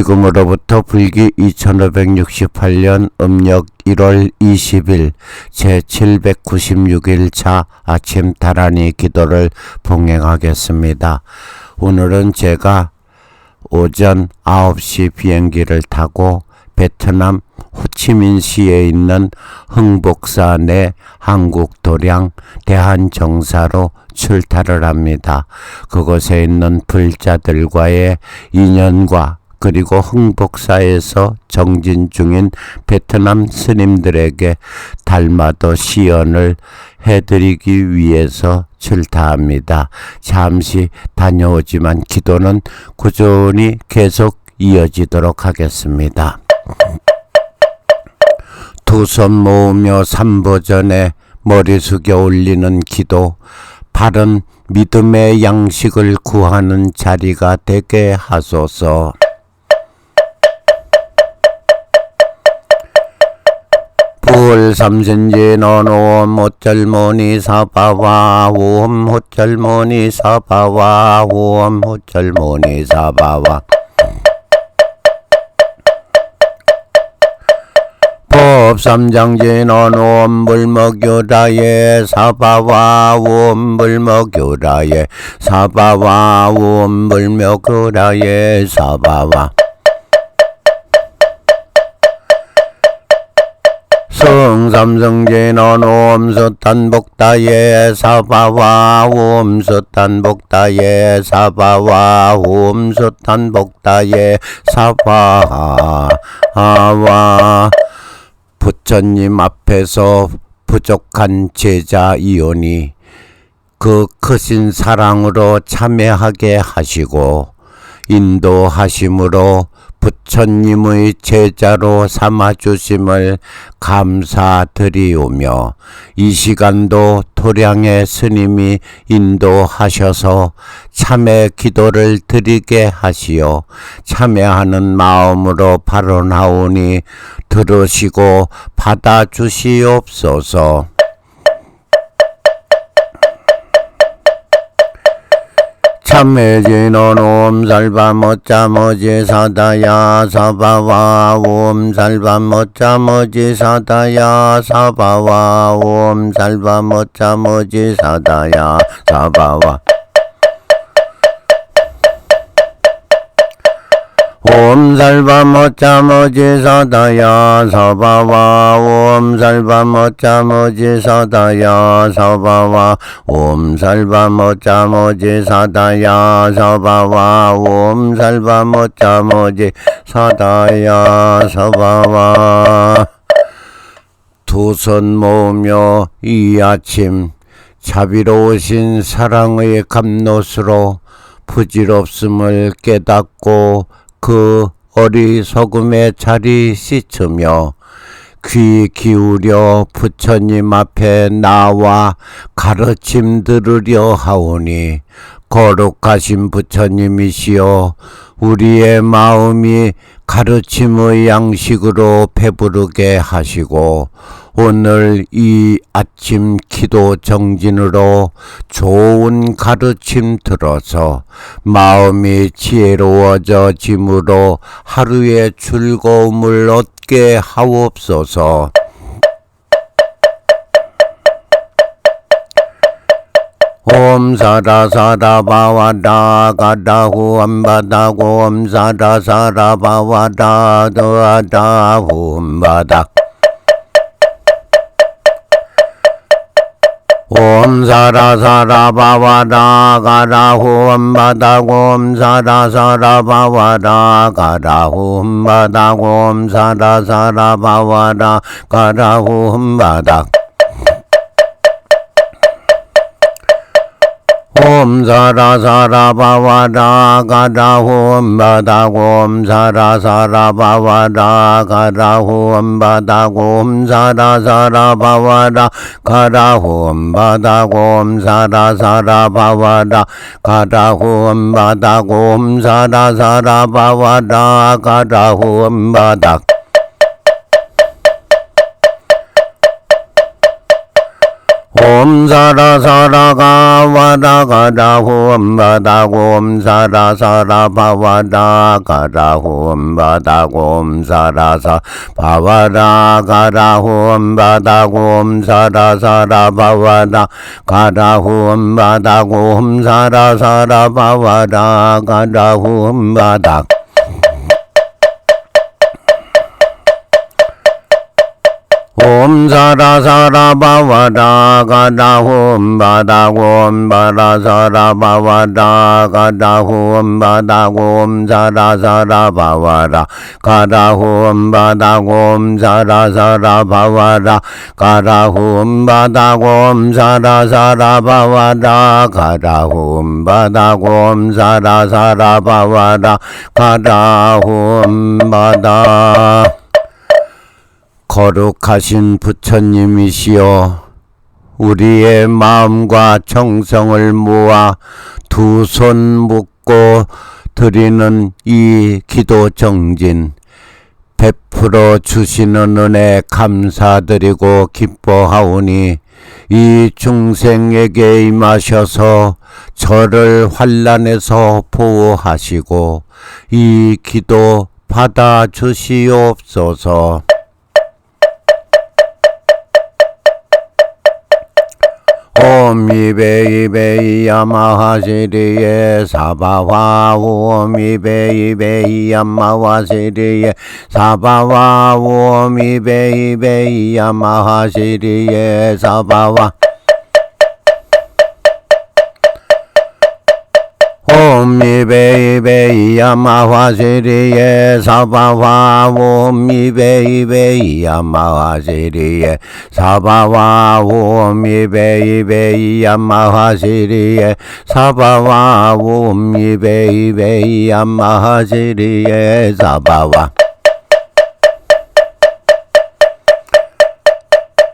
지금으로부터 불기 2568년 음력 1월 20일 제796일 차 아침 다라니 기도를 봉행하겠습니다. 오늘은 제가 오전 9시 비행기를 타고 베트남 호치민시에 있는 흥복사 내 한국 도량 대한정사로 출타를 합니다. 그곳에 있는 불자들과의 인연과 그리고 흥복사에서 정진 중인 베트남 스님들에게 달마도 시연을 해드리기 위해서 출타합니다. 잠시 다녀오지만 기도는 꾸준히 계속 이어지도록 하겠습니다. 두 손 모으며 삼보전에 머리 숙여 올리는 기도, 바른 믿음의 양식을 구하는 자리가 되게 하소서. 부월 삼sen지 너노 호절모니 사바와 오엄 호절모니 사바와 오엄 호절모니 사바와. 너노 물먹유라예 사바와 오엄 물먹유라예 사바와 오엄 물먹유라예 사바와 성삼성제는 옴수탄복다예 사바와 옴수탄복다예 사바와 옴수탄복다예 사바와. 부처님 앞에서 부족한 제자 이오니 그 크신 사랑으로 참여하게 하시고 인도하심으로 부처님의 제자로 삼아주심을 감사드리오며 이 시간도 도량의 스님이 인도하셔서 참회 기도를 드리게 하시어 참회하는 마음으로 발언하오니 들으시고 받아주시옵소서. 옴 살바 못자머지 사다야 사바와 옴 살바 못자머지 사다야 사바와 옴 살바 못자머지 사다야 사바와 사바와 옴살바 못자머지 사다야 사바와 두손 모으며 이 아침 자비로우신 사랑의 감롯으로 부질없음을 깨닫고 그 어리석음의 자리 씻으며 귀 기울여 부처님 앞에 나와 가르침 들으려 하오니 거룩하신 부처님이시여 우리의 마음이 가르침의 양식으로 배부르게 하시고 오늘 이 아침 기도 정진으로 좋은 가르침 들어서 마음이 지혜로워져 짐으로 하루의 즐거움을 얻게 하옵소서. 옴 사라 사라 바와다 가다후 암바다고 옴 사라 사라 바와다 도아다 홈바다 옴 사라 사라 사라 바와다 가다후 홈바다고 옴 사라 사라 바와다 가다후 홈바다 옴 사라 사라 바와다 가다 홈 바다 ॐ सारा सारा पावाडा गाडा ॐ बदा ॐ सारा सारा पावाडा खरा ॐ बदा ॐ सारा सारा पावाडा खरा ॐ बदा ॐ सारा सारा पावाडा खरा ॐ बदा ॐ सारा सारा पावाडा खरा ॐ बदा 바와다 옴 사라 사라가 와라 가라 홈 바다 곰 사라 사라 바와라 가라 홈 바다 곰 사라 사 바와라 가라 홈 바다 곰 사라 사라 바와라 가라 홈 바다 곰 사라 사라 바와라 가라 홈 바다 옴 사라 사라 바와라 가다 홈 바다 ఓం సారా సారా బావడా గదా ఓం బాదా ఓం బాదా సారా బావడా గదా ఓం బాదా ఓం సారా సారా బావడా కాదా ఓం బాదా ఓం సారా సారా బావడా కాదా ఓం బాదా ఓం సారా సారా బావడా కాదా ఓం బాదా ఓం సారా సారా బావడా కాదా ఓం బాదా 거룩하신 부처님이시여 우리의 마음과 정성을 모아 두 손 묶고 드리는 이 기도 정진 베풀어 주시는 은혜 감사드리고 기뻐하오니 이 중생에게 임하셔서 저를 환란에서 보호하시고 이 기도 받아 주시옵소서. 오미베이베이야마하시리에 사바와 오미베이베이야마와시리에 사바와 오미베이베이야마하시리에 사바 베이 베이 야마화시리에 사바와 오미 베이 베이 야마화시리에 사바와 오미 베이 베이 야마화시리에 사바와 오미 베이 베이 야마화시리에 사바와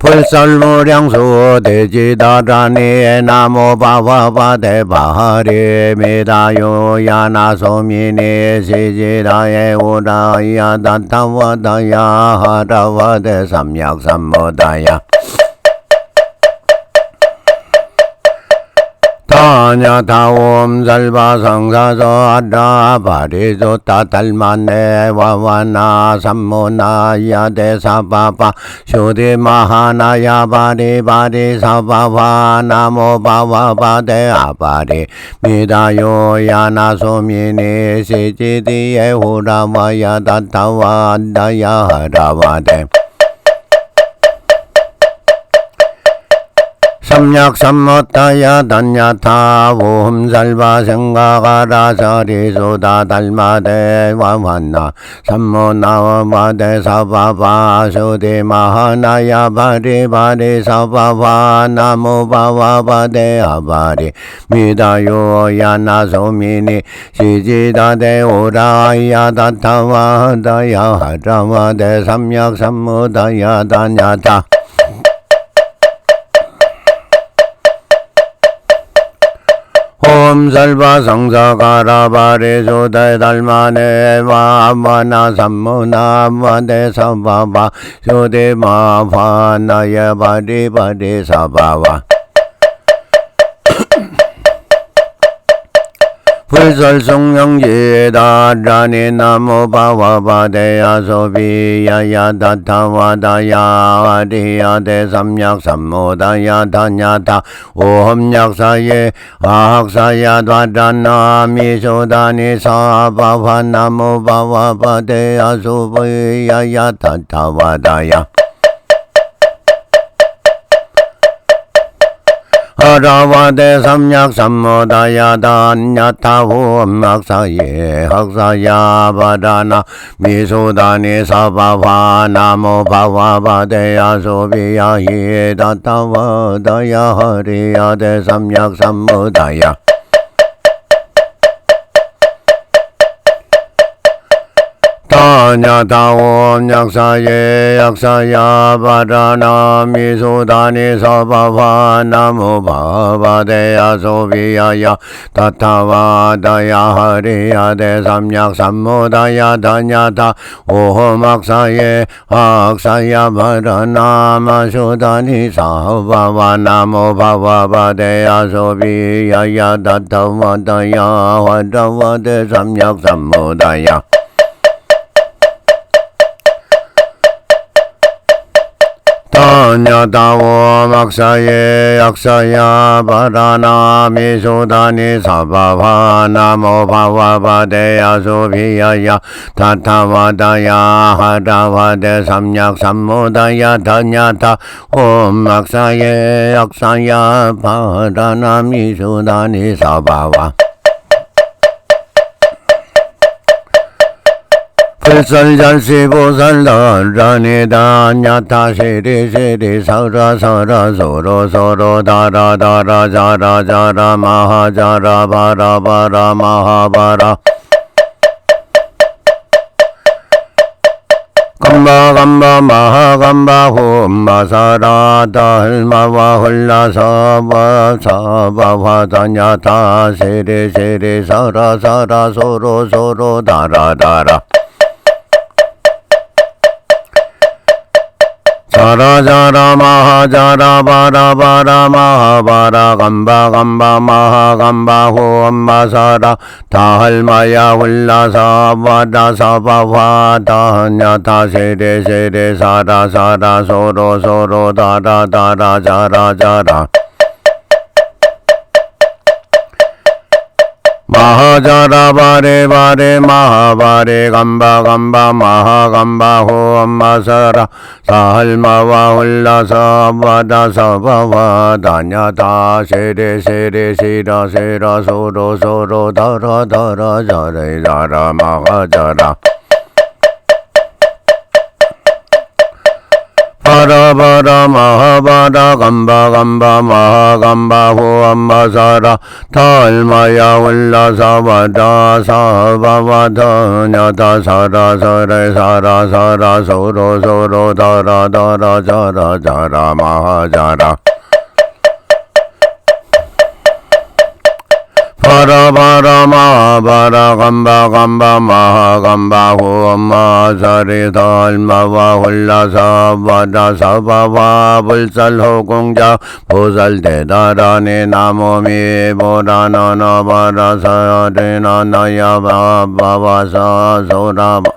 불설무량수 대지다라니 나무바바바대바하리 미다요 야나소미니 시지다에 우라야 단타와다야 하라와대 삼약삼모다야 타냐 타옴 살바성사서 아라 바리조 따달만네 와와나 삼모나 야데 사바바 쇼디 마하나야 바리 바리 사바바 나모 바와바데 아바리 미다요 야나소미니 시지디에 후라와야 다타와 안다야 하라와데 삼약삼모타야 단야타 오흠살바 생가가라 서리소다 달마대 와완나 삼모나와마대 사바바 소디 마하나야 바리 바리 사바바 나무바와바대 아바리 미다요 야나소미니 시지다대 오라야 다타와다야 하라마대 삼약삼모다야 단야타 옴 살바 성사가라 바레조 대 달마네 와마나 삼무나 마데 사바바 쇼데 마파나야 바리 바리 사바와 불설성령지다라니 나무바와바데야 소비야야 다타와다야 아리야 대삼약 삼모다야 다냐타 오험약사예 아학사야 ద్వా라나 미소다니 사바와 나무바와바데야 소비야야 다타와다야 다냐다 하리야 대삼약 삼모다야 다냐다 오막 사예 악사야 바라나 마소다니 사바바 나무 바바바데야 소비야야 타 타와다야 화다와데 삼약 삼모다야 다냐다워 막사 예 약사야 바라나 미소다니 사바바 나모 바와바데야 소비야야 타타와다야 하다와데 삼약 삼모다야 다냐다 옴 막사예 약사야 바라나 미소다니 사바바 불살잘시 보살다라니다 냐타 시리 시리 사라 사라 소로 소로 다라 다라 자라 자라 마하 자라 바라 바라 마하 바라 감바 감바 마하 감바 홈마 사라 달마와 홀라 사바 사바 화다냐 타 시리 시리 사라 사라 소로 소로 다라 다라 자라 자라 마하 자라 바라 바라 마하 바라 감바 감바 마하 감바 호 엄마 사라 다할마야 홀라사 바다 사바화 다냐 다세레 세레 사라 사라 소로 소로 다라 다라 자라 자라 자라 바레 바레 마하 바레 감바 감바 마하 감바 호 엄마사라 사할마와 홀라사 바다 사 바와 다냐 다 세레 시라 세라 소로 소로 다라 다라 자레 자라 마하 자라 바라 바라 마하바라 감바 감바 마하감바 호암마사라 탈마야 올라사 바다 사바바다 냐다 사라 사레 사라 사라 소로 소로 다라 다라 자라 자라 마하자라 바라 바라 마 바라 감바 감바 마하 감바 후엄마 사리 달마와 홀라사 바다 사바와 불살 호공자 보살 대다라니 나모미 보라나나 바라 사야데나 나야 바바사 소라바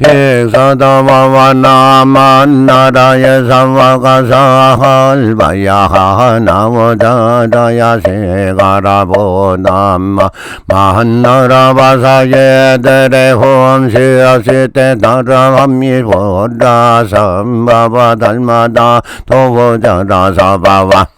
에가다마만나만나라야 삼와가사할바야하 나무다다야 세가라보담마 만나라바사예들의 홈시아시때 나라함미보라 삼바바달마다 도보자라사바와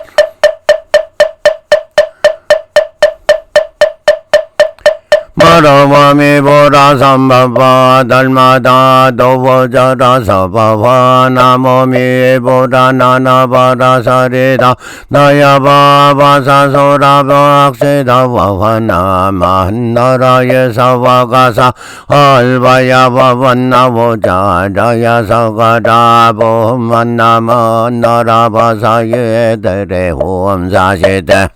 마라와미 보라 삼바바 달마다 도보자라 사바바 나모미 보라 나나바라 사리다 나야바바 사소라 박세다 와와나 만나라예 사와가사 알바야 바반나보자 라야 사가라 보만나 만나라바사예 데레 홈사시대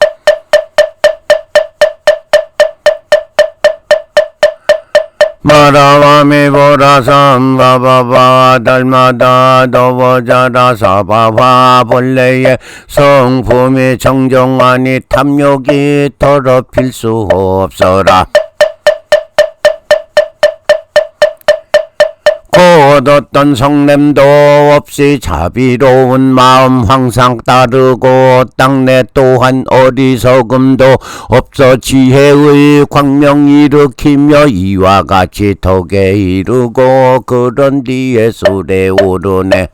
마라와미 보라삼 바바바 달마다 도보자라 사 바바 본래의 성품이 정정하니 탐욕이 더럽힐 수 없어라 얻었던 성냄도 없이 자비로운 마음 항상 따르고 땅내 또한 어리석음도 없어 지혜의 광명 일으키며 이와 같이 덕에 이르고 그런 뒤에 술에 오르네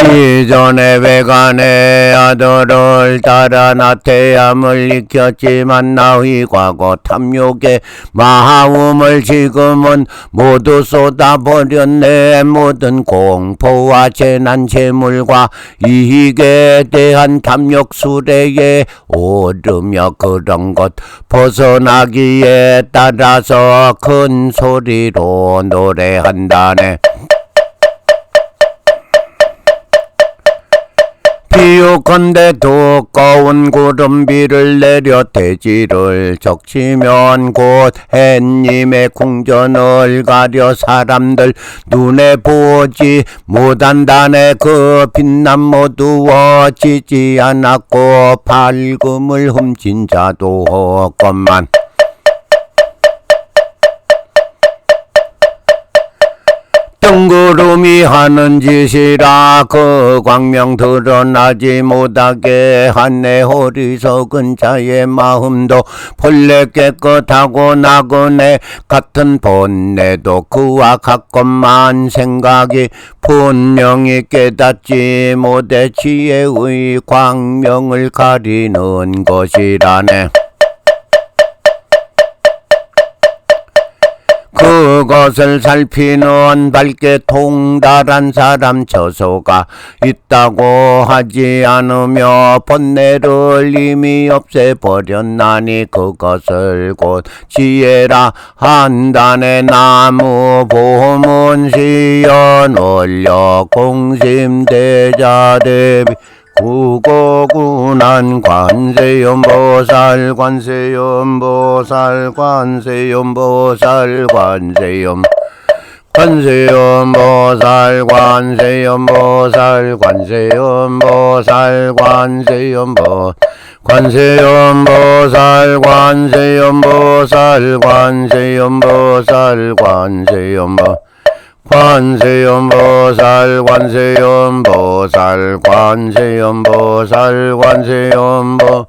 이전에 외간의 아들을 따라 나태함을 익혔지만 나의 과거 탐욕의 마음을 지금은 모두 쏟아버렸네. 모든 공포와 재난 재물과 이익에 대한 탐욕 수레에 오르며 그런 것 벗어나기에 따라서 큰 소리로 노래한다네 비옥한데 두꺼운 구름비를 내려 대지를 적시면 곧 햇님의 궁전을 가려 사람들 눈에 보지 못한다네 그 빛남 모두어지지 않았고 밝음을 훔친 자도 없건만 뜬구름이 하는 짓이라 그 광명 드러나지 못하게 한내 어리석은 자의 마음도 본래 깨끗하고 나그네 같은 본내도 그와 같건만 생각이 분명히 깨닫지 못해 지혜의 광명을 가리는 것이라네. 것을 살피는 밝게 통달한 사람 저소가 있다고 하지 않으며 번뇌를 이미 없애버렸나니 그것을 곧 지혜라 한단의 나무 보문 시연 올려 공심대자 대비 구고군한 관세음보살 관세음보살 관세음보살 관세음 관세음보살 관세음보살 관세음보살 관세음보 관세음보살 관세음보살 관세음보살 관세음보 관세음보살 관세음보살 관세음보살 관세음보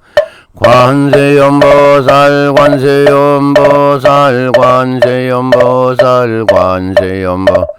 관세음보살 관세음보살 관세음보살 관세음보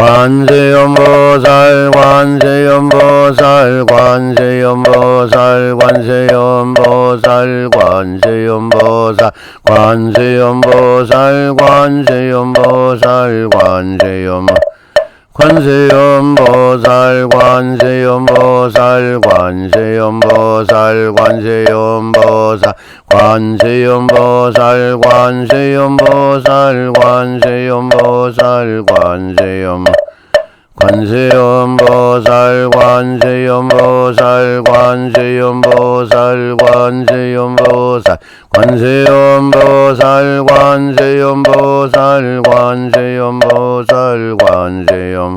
관세음보살 관세음보살 관세음보살 관세음보살 관세음보살 관세음보살 관세음보살 관세음 관세음보살 관세음보살 관세음보살 관세음보살 관세음보살 관세음보살 관세음보살 관세음. 관세음보살 관세음보살 관세음보살 관세음보살. 관세음보살 관세음보살 관세음보살 관세음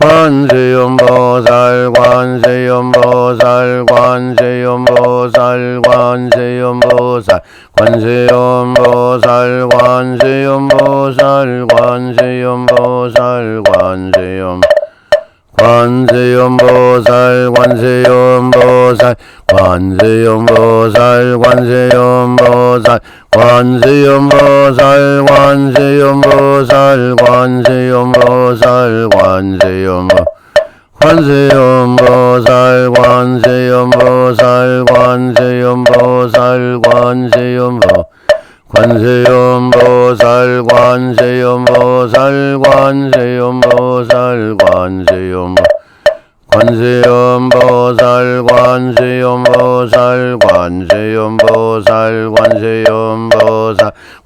관세음보살 관세음보살 관세음보살 관세음보살 관세음보살 관세음보살 관세음보살 관세음 관세음보살 관세음보살 관세음보살 관세음보살 관세음보살 관세음보살 관세음보살 관세음 관세음보살 관세음보살 관세음보살 관세음보 관세음보살 관세음보살 관세음보살 관세음 관세음보살 관세음보살 관세음보살 관세음보살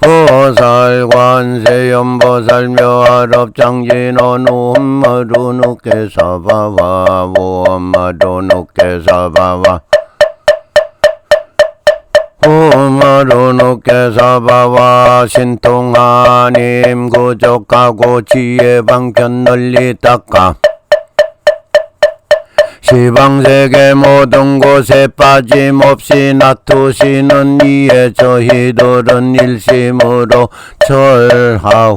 보살 관세음 보살 묘하럽장진원 엄마도 누께서 봐봐 엄마도 누께서 봐봐 오마로노께서 바와 신통하님 구족하고 지혜 방편 널리 닦아 시방세계 모든 곳에 빠짐없이 놔두시는 이에 저희들은 일심으로 절하옵니다.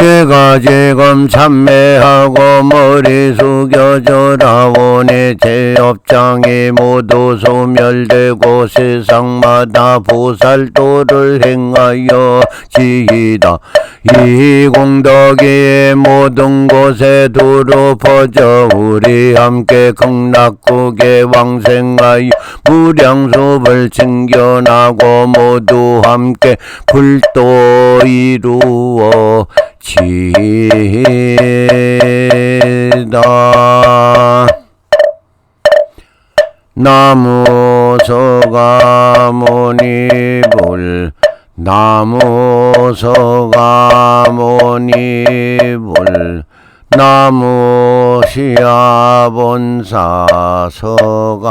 제가 지금 참매하고 머리 숙여 절하오니 제 업장이 모두 소멸되고 세상마다 보살도를 행하여 지이다. 이 공덕이 모든 곳에 두루 퍼져 우리 함께 극락국에 왕생하여 무량수을 챙겨나고 모두 함께 불도 이루어 지다. 나무 서가모니불 나무 서가모니불 나무 시아본사 서가모니불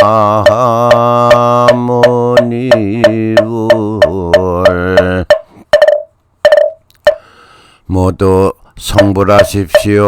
모두 성불하십시오.